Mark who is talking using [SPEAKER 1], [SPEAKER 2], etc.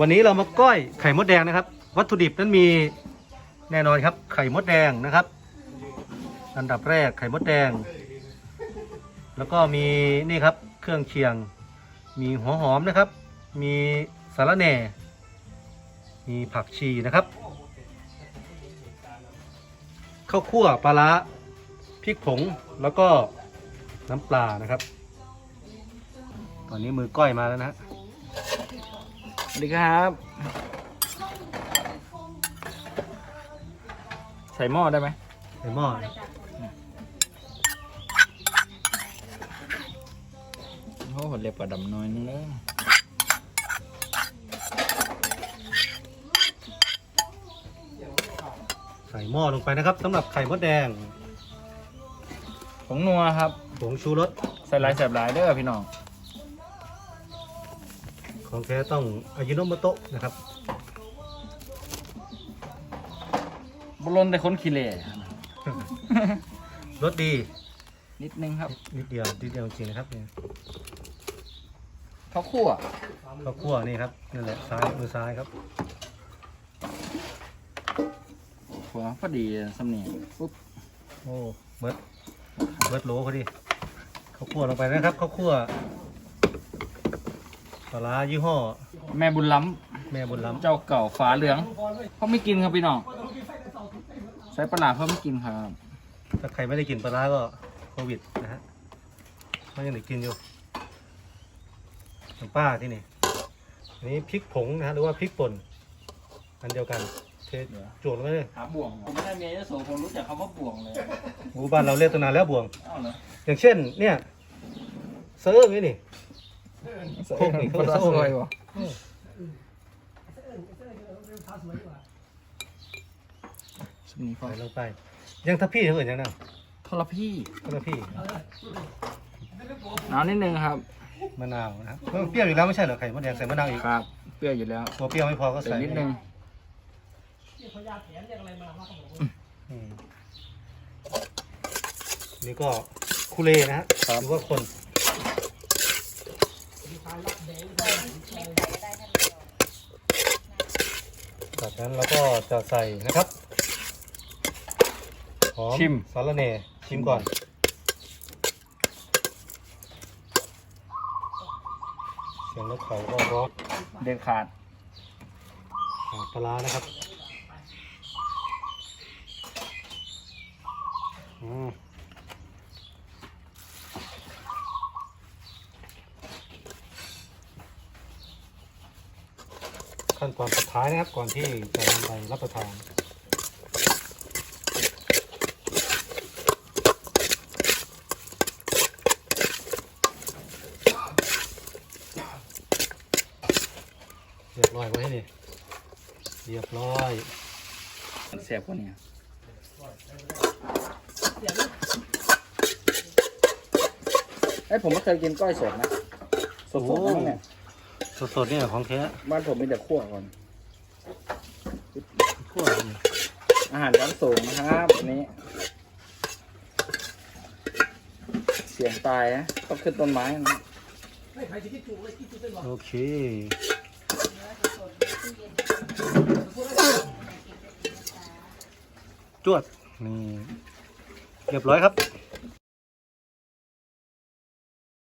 [SPEAKER 1] วันนี้เรามาก้อยไข่มดแดงนะครับ วัตถุดิบนั้นมีแน่นอนครับ ไข่มดแดงนะครับ อันดับแรกไข่มดแดง แล้วก็มีนี่ครับเครื่องเคียง มีหัวหอมนะครับ มีสาระแหน่ มีผักชีนะครับข้าวคั่วปลาร้าพริกผงแล้วก็น้ำปลานะครับ ตอนนี้มือก้อยมาแล้วนะฮะ
[SPEAKER 2] วัสดีครับ ใส่หม้อได้ไหม
[SPEAKER 1] ใส่หม้อ
[SPEAKER 2] โอ้โหเล็บกระดำน้อยนึงเลย
[SPEAKER 1] ใส่หม้อลงไปนะครับสำหรับไข่มดแดง
[SPEAKER 2] ผงนัวครับ
[SPEAKER 1] ผงชูรส
[SPEAKER 2] ใส่หลายแสบหลายเด้อพี่น้อง
[SPEAKER 1] ของแท้ต้องอายุโนโมโตะนะครับ
[SPEAKER 2] บุรนแต่คนขี้เหร่
[SPEAKER 1] รสดี
[SPEAKER 2] นิดนึงครับ
[SPEAKER 1] นิดเดียวนิดเดียวจริงๆนะครับเนี่ย
[SPEAKER 2] ข้าวคั่ว
[SPEAKER 1] ข้าวคั่วนี่ครับนั่นแหละซ้ายมือซ้ายครับ
[SPEAKER 2] หัวพอดีสำเนียงปุ๊บ
[SPEAKER 1] โอ้เบิร์ดเบิร์ดโหลพอดีข้าวคั่วลงไปนะครับข้าวคั่ว ปลาร้ายี่ห้อ
[SPEAKER 2] แม่บุญล้
[SPEAKER 1] แม่บุญล้ำ
[SPEAKER 2] เจ้าเก่าฝาเหลืองเขาไม่กินครับพี่น้องใส่ปลาร้าเพิ่มไม่กินครับำ
[SPEAKER 1] ถ้าใครไม่ได้กินปลาร้าก็โควิดนะฮะไม่ยังได้กินอยู่น้ำป้าที่นี่อันนี้พริกผงนะฮะหรือว่าพริกป่นอันเดียวกันเทจวดลงไปเลย
[SPEAKER 2] หาบ่วงผมไม่ได้เมียโสผมรู้จักคำว่าบ่วงเลย
[SPEAKER 1] หมู่บ้านเราเรียกตัวนานแล้วบวง
[SPEAKER 2] เอ้าเหรอ
[SPEAKER 1] อย่างเช่นเนี่ยเซิร์ฟนี่นี่ พวกนี้เขาก็สวยว่ะ
[SPEAKER 2] สำนีพอ
[SPEAKER 1] ใส่ลงไป ยังทัพพี่เขาเอื่นยังนั่ง
[SPEAKER 2] ทรพี่
[SPEAKER 1] ทัพพี่
[SPEAKER 2] น้ำนิดนึงครับ
[SPEAKER 1] มะนาวนะครับมันเปรี้ยวอยู่แล้วไม่ใช่เหรอไข่มดแดงใส่มะนาวอีก
[SPEAKER 2] ครับเปรี้ยวอยู่แล้ว
[SPEAKER 1] พอเปรี้ยวไม่พอก็
[SPEAKER 2] ใส่
[SPEAKER 1] ใส่
[SPEAKER 2] นิดนึง
[SPEAKER 1] อืมนี่ก็คุเลนะฮะหรือว่าคน จากนั้นเราก็จะใส่นะครับหอม
[SPEAKER 2] ชิม
[SPEAKER 1] สาระเน่ชิมก่อน เสียงนกเขาก็ร้อง
[SPEAKER 2] เด็ดขาด
[SPEAKER 1] อ่าปลาร้านะครับอืม ขั้นตอนสุดท้ายนะครับ ก่อนที่จะนำไปรับประทานเรียบร้อยไว้ให้นี่เรียบร้อย
[SPEAKER 2] เสียบกว่านี้ไอ้ยผมไม่เคยกินก้อยสดนะสดๆนั่นแหละ
[SPEAKER 1] สดๆเนี่ยของแท้
[SPEAKER 2] บ้านผมมีแต่คั่วก่อน
[SPEAKER 1] ขั้วนี่
[SPEAKER 2] อาหารชั้นสูงนะครับอันนี้ เสียงตายนะต้องขึ้นต้นไม้นะ
[SPEAKER 1] โอเค จวด นี่ เรียบร้อยครับ